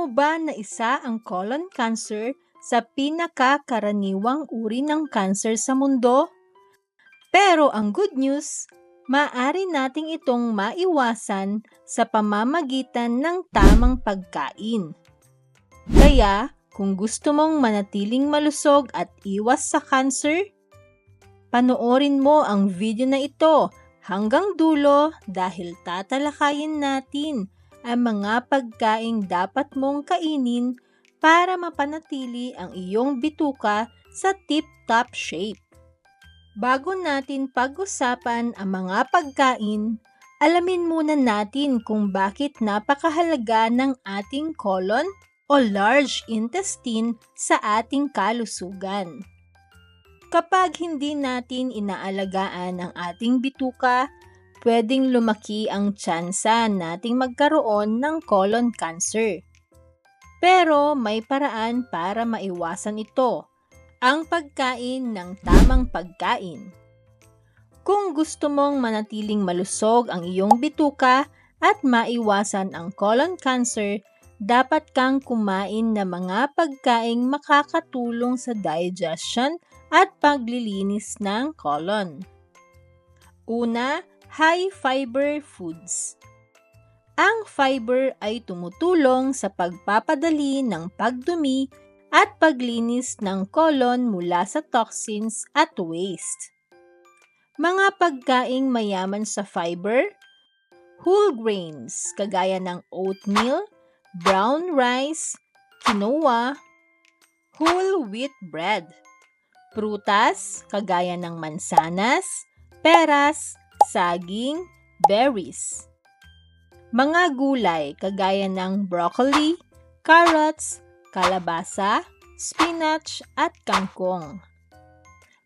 Mo ba na isa ang colon cancer sa pinakakaraniwang uri ng cancer sa mundo? Pero ang good news, maaari nating itong maiwasan sa pamamagitan ng tamang pagkain. Kaya, kung gusto mong manatiling malusog at iwas sa cancer, panoorin mo ang video na ito hanggang dulo dahil tatalakayin natin ang mga pagkaing dapat mong kainin para mapanatili ang iyong bituka sa tip-top shape. Bago natin pag-usapan ang mga pagkain, alamin muna natin kung bakit napakahalaga ng ating colon o large intestine sa ating kalusugan. Kapag hindi natin inaalagaan ang ating bituka, pwedeng lumaki ang tsansa nating magkaroon ng colon cancer. Pero may paraan para maiwasan ito, ang pagkain ng tamang pagkain. Kung gusto mong manatiling malusog ang iyong bituka at maiwasan ang colon cancer, dapat kang kumain ng mga pagkaing makakatulong sa digestion at paglilinis ng colon. Una, high fiber foods. Ang fiber ay tumutulong sa pagpapadali ng pagdumi at paglinis ng colon mula sa toxins at waste. Mga pagkaing mayaman sa fiber, whole grains kagaya ng oatmeal, brown rice, quinoa, whole wheat bread, prutas kagaya ng mansanas, peras, saging, berries. Mga gulay kagaya ng broccoli, carrots, kalabasa, spinach at kangkong.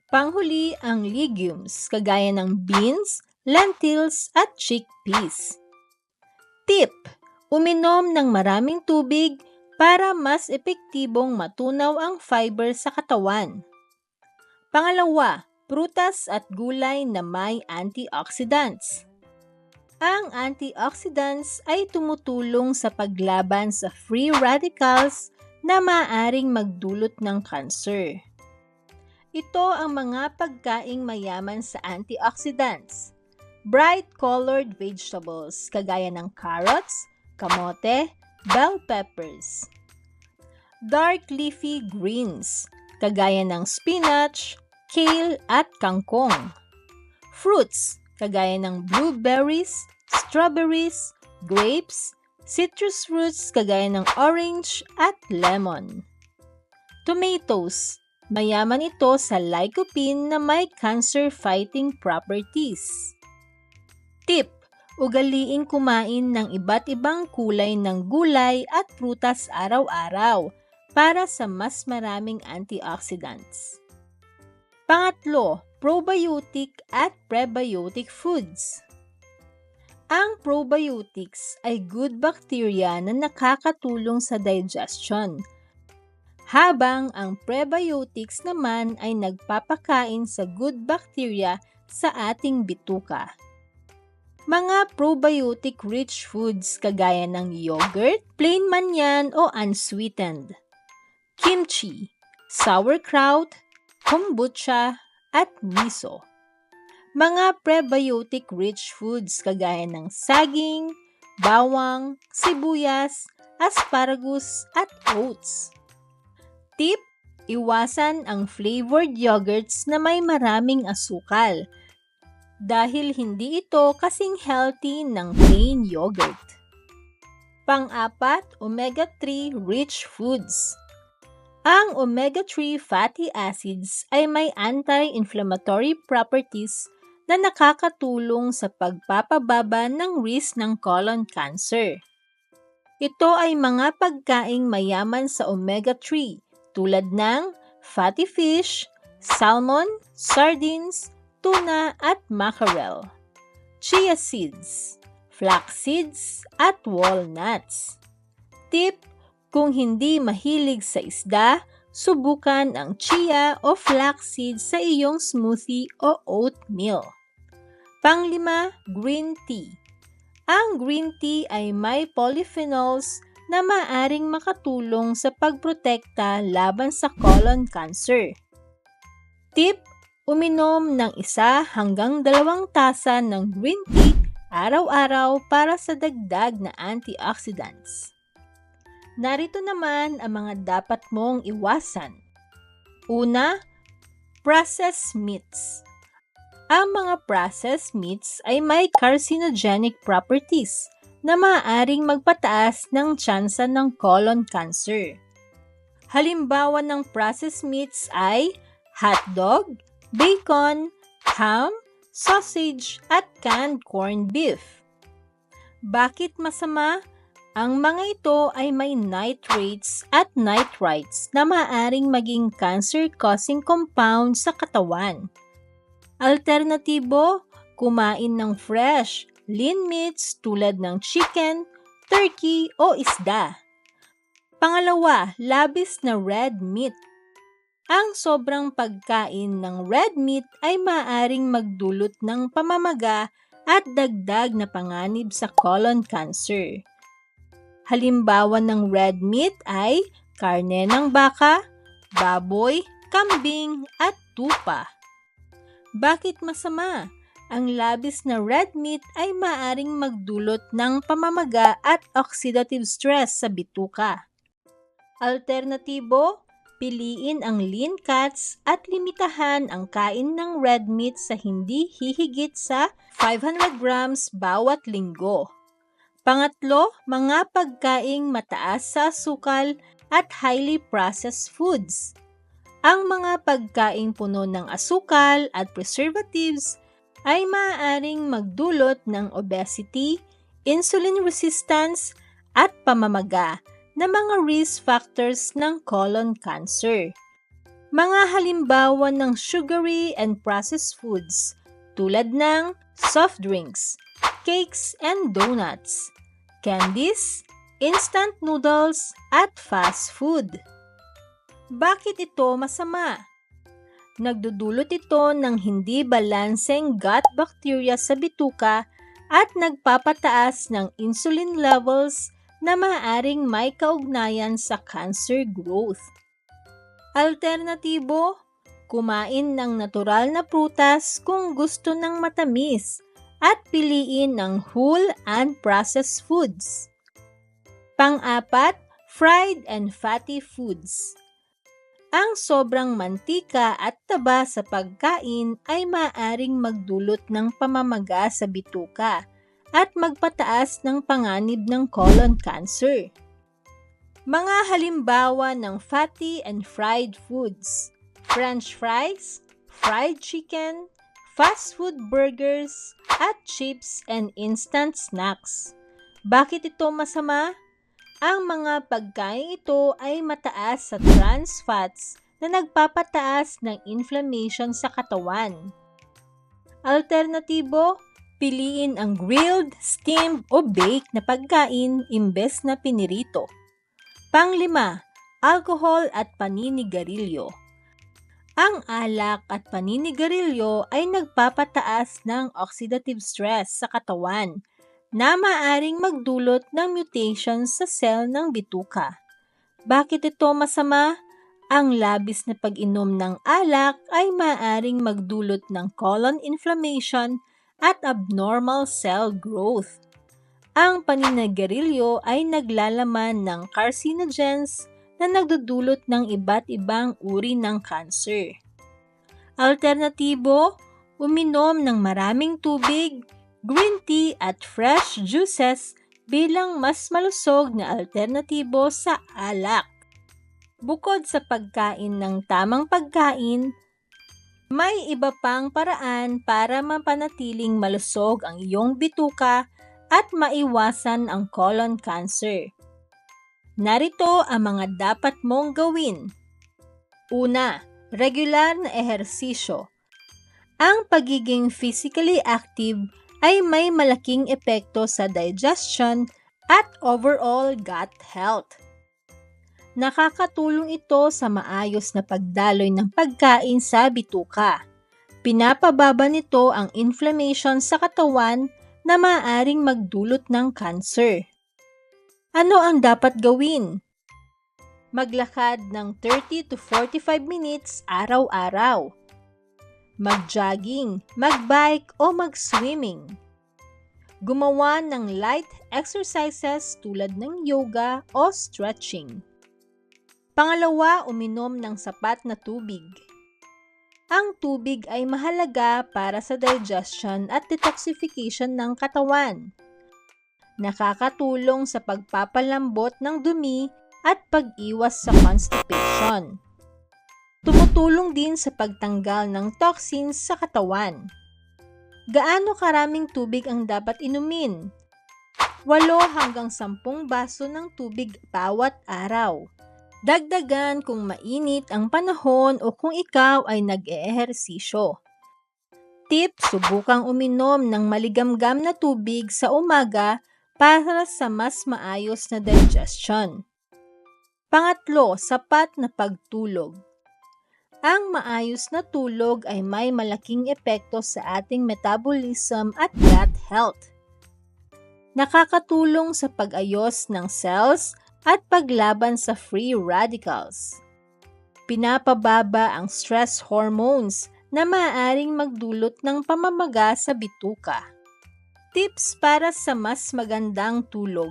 Panghuli ang legumes kagaya ng beans, lentils at chickpeas. Tip: Uminom ng maraming tubig para mas epektibong matunaw ang fiber sa katawan. Pangalawa, prutas at gulay na may antioxidants. Ang antioxidants ay tumutulong sa paglaban sa free radicals na maaring magdulot ng cancer. Ito ang mga pagkaing mayaman sa antioxidants. Bright-colored vegetables kagaya ng carrots, kamote, bell peppers. Dark leafy greens kagaya ng spinach, kale at kangkong. Fruits kagaya ng blueberries, strawberries, grapes, citrus fruits kagaya ng orange at lemon. Tomatoes, mayaman ito sa lycopene na may cancer-fighting properties. Tip, ugaliin kumain ng iba't ibang kulay ng gulay at prutas araw-araw para sa mas maraming antioxidants. Pangatlo, probiotic at prebiotic foods. Ang probiotics ay good bacteria na nakakatulong sa digestion, habang ang prebiotics naman ay nagpapakain sa good bacteria sa ating bituka. Mga probiotic-rich foods kagaya ng yogurt, plain man yan o unsweetened, kimchi, sauerkraut, kombucha, at miso mga prebiotic-rich foods kagaya ng saging, bawang, sibuyas, asparagus at oats. Tip, iwasan ang flavored yogurts na may maraming asukal dahil hindi ito kasing healthy ng plain yogurt. Pang-apat, omega-3 rich foods. Ang omega-3 fatty acids ay may anti-inflammatory properties na nakakatulong sa pagpapababa ng risk ng colon cancer. Ito ay mga pagkaing mayaman sa omega-3 tulad ng fatty fish, salmon, sardines, tuna at mackerel, chia seeds, flax seeds at walnuts. Tip, kung hindi mahilig sa isda, subukan ang chia o flaxseed sa iyong smoothie o oatmeal. Panglima, green tea. Ang green tea ay may polyphenols na maaring makatulong sa pagprotekta laban sa colon cancer. Tip, uminom ng isa hanggang dalawang tasa ng green tea araw-araw para sa dagdag na antioxidants. Narito naman ang mga dapat mong iwasan. Una, processed meats. Ang mga processed meats ay may carcinogenic properties na maaaring magpataas ng tsansa ng colon cancer. Halimbawa ng processed meats ay hotdog, bacon, ham, sausage, at canned corned beef. Bakit masama? Ang mga ito ay may nitrates at nitrites na maaaring maging cancer-causing compound sa katawan. Alternatibo, kumain ng fresh, lean meats tulad ng chicken, turkey o isda. Pangalawa, labis na red meat. Ang sobrang pagkain ng red meat ay maaring magdulot ng pamamaga at dagdag na panganib sa colon cancer. Halimbawa ng red meat ay karne ng baka, baboy, kambing at tupa. Bakit masama? Ang labis na red meat ay maaring magdulot ng pamamaga at oxidative stress sa bituka. Alternatibo, piliin ang lean cuts at limitahan ang kain ng red meat sa hindi hihigit sa 500 grams bawat linggo. Pangatlo, mga pagkaing mataas sa sukal at highly processed foods. Ang mga pagkaing puno ng asukal at preservatives ay maaaring magdulot ng obesity, insulin resistance, at pamamaga na mga risk factors ng colon cancer. Mga halimbawa ng sugary and processed foods tulad ng soft drinks, cakes and donuts, candies, instant noodles, at fast food. Bakit ito masama? Nagdudulot ito ng hindi balanseng gut bacteria sa bituka at nagpapataas ng insulin levels na maaaring may kaugnayan sa cancer growth. Alternatibo, kumain ng natural na prutas kung gusto ng matamis at piliin ng whole and processed foods. Pang-apat, fried and fatty foods. Ang sobrang mantika at taba sa pagkain ay maaring magdulot ng pamamaga sa bituka at magpataas ng panganib ng colon cancer. Mga halimbawa ng fatty and fried foods, french fries, fried chicken, fast food burgers, at chips and instant snacks. Bakit ito masama? Ang mga pagkain ito ay mataas sa trans fats na nagpapataas ng inflammation sa katawan. Alternatibo, piliin ang grilled, steamed o baked na pagkain imbes na pinirito. Panglima, alcohol at paninigarilyo. Ang alak at paninigarilyo ay nagpapataas ng oxidative stress sa katawan na maaring magdulot ng mutations sa cell ng bituka. Bakit ito masama? Ang labis na pag-inom ng alak ay maaring magdulot ng colon inflammation at abnormal cell growth. Ang paninigarilyo ay naglalaman ng carcinogens na nagdudulot ng iba't ibang uri ng cancer. Alternatibo, uminom ng maraming tubig, green tea at fresh juices bilang mas malusog na alternatibo sa alak. Bukod sa pagkain ng tamang pagkain, may iba pang paraan para mapanatiling malusog ang iyong bituka at maiwasan ang colon cancer. Narito ang mga dapat mong gawin. Una, regular na ehersisyo. Ang pagiging physically active ay may malaking epekto sa digestion at overall gut health. Nakakatulong ito sa maayos na pagdaloy ng pagkain sa bituka. Pinapababa nito ang inflammation sa katawan na maaaring magdulot ng cancer. Ano ang dapat gawin? Maglakad ng 30 to 45 minutes araw-araw. Mag-jogging, mag-bike o mag-swimming. Gumawa ng light exercises tulad ng yoga o stretching. Pangalawa, uminom ng sapat na tubig. Ang tubig ay mahalaga para sa digestion at detoxification ng katawan nakakatulong sa pagpapalambot ng dumi at pag-iwas sa constipation. Tumutulong din sa pagtanggal ng toxins sa katawan. Gaano karaming tubig ang dapat inumin? 8 hanggang 10 baso ng tubig bawat araw. Dagdagan kung mainit ang panahon o kung ikaw ay nag-eehersisyo. Tip, subukang uminom ng maligamgam na tubig sa umaga para sa mas maayos na digestion. Pangatlo, sapat na pagtulog. Ang maayos na tulog ay may malaking epekto sa ating metabolism at gut health. Nakakatulong sa pag-ayos ng cells at paglaban sa free radicals. Pinapababa ang stress hormones na maaaring magdulot ng pamamaga sa bituka. Tips para sa mas magandang tulog.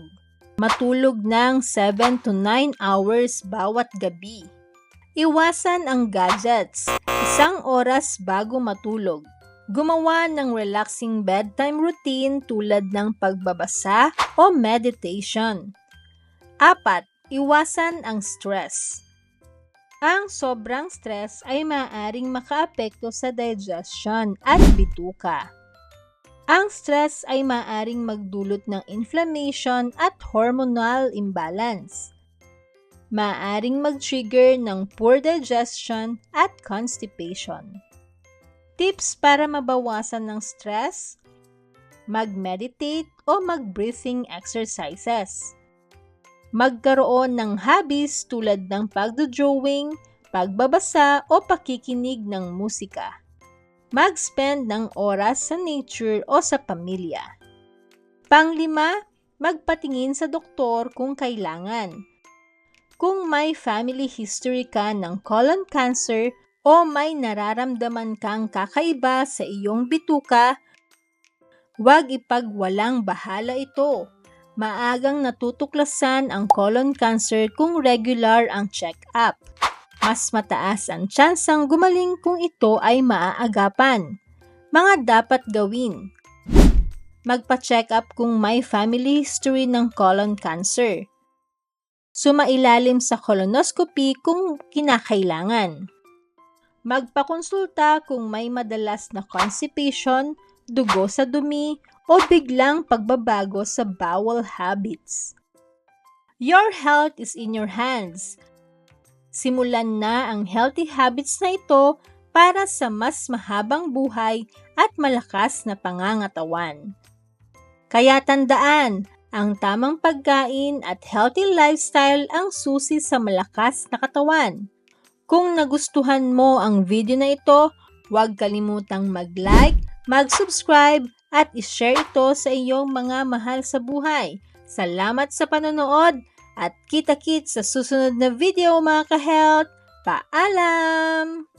Matulog ng 7 to 9 hours bawat gabi. Iwasan ang gadgets. Isang oras bago matulog. Gumawa ng relaxing bedtime routine tulad ng pagbabasa o meditation. Apat, iwasan ang stress. Ang sobrang stress ay maaaring makaapekto sa digestion at bituka. Ang stress ay maaring magdulot ng inflammation at hormonal imbalance. Maaring mag-trigger ng poor digestion at constipation. Tips para mabawasan ng stress? Mag-meditate o mag-breathing exercises. Magkaroon ng hobbies tulad ng pagdodrawing, pagbabasa o pakikinig ng musika mag-spend ng oras sa nature o sa pamilya. Panglima, magpatingin sa doktor kung kailangan. Kung may family history ka ng colon cancer o may nararamdaman kang kakaiba sa iyong bituka, huwag ipagwalang bahala ito. Maagang natutuklasan ang colon cancer kung regular ang check-up mas mataas ang tsansang gumaling kung ito ay maaagapan. Mga dapat gawin. Magpa-check up kung may family history ng colon cancer. Sumailalim sa colonoscopy kung kinakailangan. Magpakonsulta kung may madalas na constipation, dugo sa dumi, o biglang pagbabago sa bowel habits. Your health is in your hands Simulan na ang healthy habits na ito para sa mas mahabang buhay at malakas na pangangatawan. Kaya tandaan, ang tamang pagkain at healthy lifestyle ang susi sa malakas na katawan. Kung nagustuhan mo ang video na ito, huwag kalimutang mag-like, mag-subscribe at i-share ito sa iyong mga mahal sa buhay. Salamat sa panonood! At kita-kits sa susunod na video mga ka-health. Paalam!